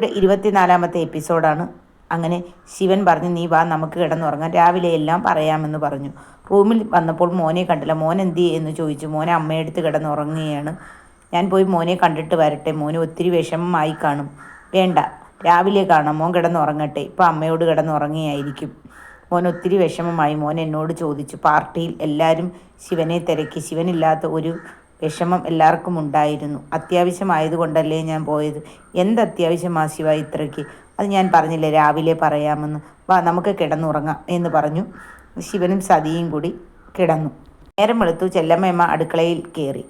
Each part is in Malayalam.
ഇരുപത്തിനാലാമത്തെ എപ്പിസോഡാണ്. അങ്ങനെ ശിവൻ പറഞ്ഞു നീ വാ നമുക്ക് കിടന്നുറങ്ങാം. രാവിലെ എല്ലാം പറയാമെന്ന് പറഞ്ഞു. റൂമിൽ വന്നപ്പോൾ മോനെ കണ്ടില്ല. മോൻ എന്ത് എന്ന് ചോദിച്ചു. മോനെ അമ്മയെടുത്ത് കിടന്നുറങ്ങുകയാണ്. ഞാൻ പോയി മോനെ കണ്ടിട്ട് വരട്ടെ. മോനെ ഒത്തിരി വിഷമമായി കാണും. വേണ്ട. രാവിലെ കാണാം. മോൻ കിടന്നുറങ്ങട്ടെ. ഇപ്പം അമ്മയോട് കിടന്നുറങ്ങിയായിരിക്കും മോൻ ഒത്തിരി വിഷമമായി. മോൻ എന്നോട് ചോദിച്ചു. പാർട്ടിയിൽ എല്ലാവരും ശിവനെ തിരക്കി. ശിവനില്ലാത്ത ഒരു വിഷമം എല്ലാവർക്കും ഉണ്ടായിരുന്നു. അത്യാവശ്യമായതുകൊണ്ടല്ലേ ഞാൻ പോയത്? എന്ത് അത്യാവശ്യമാ ശിവ ഇത്രയ്ക്ക്? അത് ഞാൻ പറഞ്ഞില്ല രാവിലെ പറയാമെന്ന്. വാ നമുക്ക് കിടന്നുറങ്ങാം എന്ന് പറഞ്ഞു. ശിവനും സതിയും കൂടി കിടന്നു. നേരം വെളുത്തു ചെല്ലമ്മയമ്മ അടുക്കളയിൽ കയറി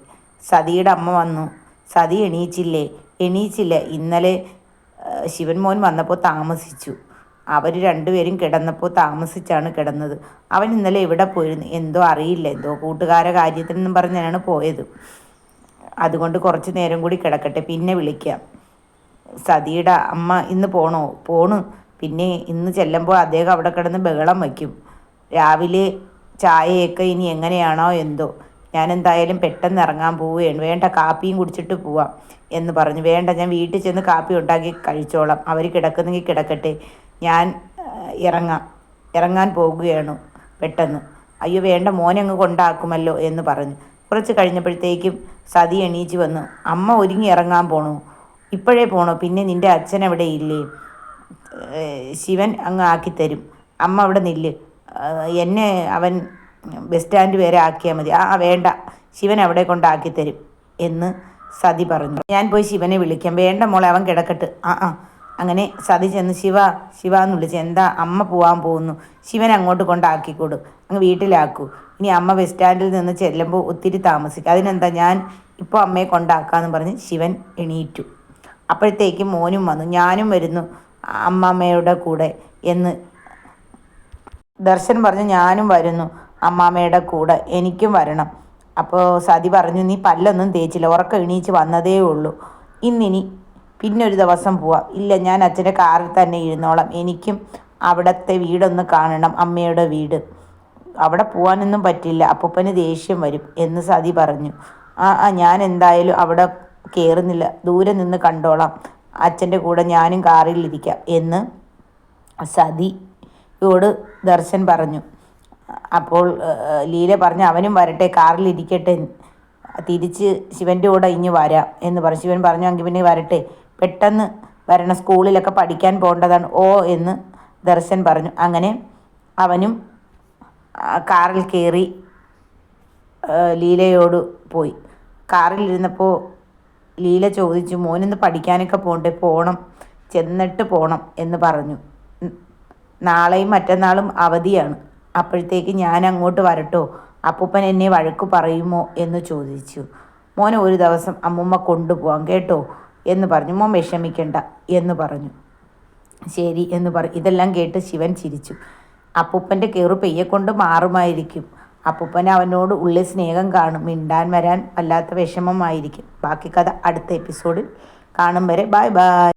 സതിയുടെ അമ്മ വന്നു. സതി എണീച്ചില്ലേ? എണീച്ചില്ല. ഇന്നലെ ശിവൻ മോൻ വന്നപ്പോൾ താമസിച്ചു. അവർ രണ്ടുപേരും കിടന്നപ്പോൾ താമസിച്ചാണ് കിടന്നത്. അവൻ ഇന്നലെ എവിടെ പോയിരുന്നു? എന്തോ അറിയില്ല. എന്തോ കൂട്ടുകാരെ കാര്യത്തിനെന്നും പറഞ്ഞാണ് പോയത്. അതുകൊണ്ട് കുറച്ച് നേരം കൂടി കിടക്കട്ടെ. പിന്നെ വിളിക്കാം. സതിയുടെ അമ്മ ഇന്ന് പോണോ? പോണു. പിന്നെ ഇന്ന് ചെല്ലുമ്പോൾ അദ്ദേഹം അവിടെ കിടന്ന് ബഹളം വയ്ക്കും. രാവിലെ ചായയൊക്കെ ഇനി എങ്ങനെയാണോ എന്തോ. ഞാൻ എന്തായാലും പെട്ടെന്ന് ഇറങ്ങാൻ പോവുകയാണ്. വേണ്ട കാപ്പിയും കുടിച്ചിട്ട് പോവാം എന്ന് പറഞ്ഞു. വേണ്ട ഞാൻ വീട്ടിൽ ചെന്ന് കാപ്പി ഉണ്ടാക്കി കഴിച്ചോളാം. അവർ കിടക്കുന്നെങ്കിൽ കിടക്കട്ടെ. ഞാൻ ഇറങ്ങാം. ഇറങ്ങാൻ പോകുകയാണ് പെട്ടെന്ന്. അയ്യോ വേണ്ട മോനങ്ങ് കൊണ്ടാക്കുമല്ലോ എന്ന് പറഞ്ഞു. കുറച്ച് കഴിഞ്ഞപ്പോഴത്തേക്കും സതി എണീച്ച് വന്നു. അമ്മ ഒരുങ്ങി ഇറങ്ങാൻ പോണു. ഇപ്പോഴേ പോണോ. പിന്നെ നിന്റെ അച്ഛൻ അവിടെ ഇല്ലേ? ശിവൻ അങ്ങ് ആക്കിത്തരും അമ്മ അവിടെ നില്ല്. എന്നെ അവൻ ബസ് സ്റ്റാൻഡ് വരെ ആക്കിയാൽ മതി. ആ വേണ്ട. ശിവൻ അവിടെ കൊണ്ടാക്കി തരും എന്ന് സതി പറഞ്ഞു. ഞാൻ പോയി ശിവനെ വിളിക്കാം. വേണ്ട മോളെ അവൻ കിടക്കട്ട്. ആ ആ. അങ്ങനെ സതി ചെന്ന് ശിവ ശിവ എന്ന് വിളിച്ച് എന്താ അമ്മ പോവാൻ പോകുന്നു? ശിവൻ അങ്ങോട്ട് കൊണ്ടാക്കിക്കൊടു. അങ്ങ് വീട്ടിലാക്കൂ. ഇനി അമ്മ ബസ് സ്റ്റാൻഡിൽ നിന്ന് ചെല്ലുമ്പോൾ ഒത്തിരി താമസിക്കും. അതിനെന്താ ഞാൻ ഇപ്പോൾ അമ്മയെ കൊണ്ടാക്കാന്ന് പറഞ്ഞ് ശിവൻ എണീറ്റു. അപ്പോഴത്തേക്കും മോനും വന്നു. ഞാനും വരുന്നു അമ്മാമ്മയുടെ കൂടെ എന്ന് ദർശൻ പറഞ്ഞു ഞാനും വരുന്നു അമ്മാമ്മയുടെ കൂടെ. എനിക്കും വരണം. അപ്പോൾ സതി പറഞ്ഞു നീ പല്ലൊന്നും തേച്ചില്ല. ഉറക്കം എണീച്ച് വന്നതേ ഉള്ളൂ. ഇന്നിനി പിന്നെ ഒരു ദിവസം പോവാം. ഇല്ല ഞാൻ അച്ഛന്റെ കാറിൽ തന്നെ ഇരുന്നോളാം. എനിക്കും അവിടുത്തെ വീടൊന്ന് കാണണം അമ്മയുടെ വീട്. അവിടെ പോകാനൊന്നും പറ്റില്ല. അപ്പൂപ്പന് ദേഷ്യം വരും എന്ന് സതി പറഞ്ഞു. ആ ആ ഞാൻ എന്തായാലും അവിടെ കയറുന്നില്ല ദൂരെ നിന്ന് കണ്ടോളാം. അച്ഛന്റെ കൂടെ ഞാനും കാറിലിരിക്കാം എന്ന് സതിയോട് ദർശൻ പറഞ്ഞു. അപ്പോൾ ലീല പറഞ്ഞു അവനും വരട്ടെ കാറിലിരിക്കട്ടെ തിരിച്ച് ശിവന്റെ കൂടെ ഇഞ്ഞ് വരാം എന്ന് പറഞ്ഞു. ശിവൻ പറഞ്ഞു എങ്കിൽ പിന്നെ വരട്ടെ. പെട്ടെന്ന് വരണം സ്കൂളിലൊക്കെ പഠിക്കാൻ പോകേണ്ടതാണ് ഓ എന്ന് ദർശൻ പറഞ്ഞു. അങ്ങനെ അവനും കാറിൽ കയറി ലീലയോട് പോയി. കാറിലിരുന്നപ്പോൾ ലീല ചോദിച്ചു മോനിന്ന് പഠിക്കാനൊക്കെ പോകണ്ടേ? പോകണം ചെന്നിട്ട് പോകണം എന്ന് പറഞ്ഞു. നാളെയും മറ്റന്നാളും അവധിയാണ്. അപ്പോഴത്തേക്ക് ഞാൻ അങ്ങോട്ട് വരട്ടോ. അപ്പൂപ്പൻ എന്നെ വഴക്ക് പറയുമോ എന്ന് ചോദിച്ചു. മോനെ ഒരു ദിവസം അമ്മൂമ്മ കൊണ്ടുപോകാം കേട്ടോ. എന്ന് പറഞ്ഞു. മോൻ വിഷമിക്കണ്ട എന്ന് പറഞ്ഞു. ശരി എന്ന് പറ ഇതെല്ലാം കേട്ട് ശിവൻ ചിരിച്ചു. അപ്പൂപ്പന്റെ കയറു പെയ്യെക്കൊണ്ട് മാറുമായിരിക്കും. അപ്പൂപ്പൻ അവനോട് ഉള്ളിൽ സ്നേഹം കാണും. മിണ്ടാൻ വരാൻ വല്ലാത്ത വിഷമമായിരിക്കും. ബാക്കി കഥ അടുത്ത എപ്പിസോഡിൽ കാണും വരെ. Bye bye.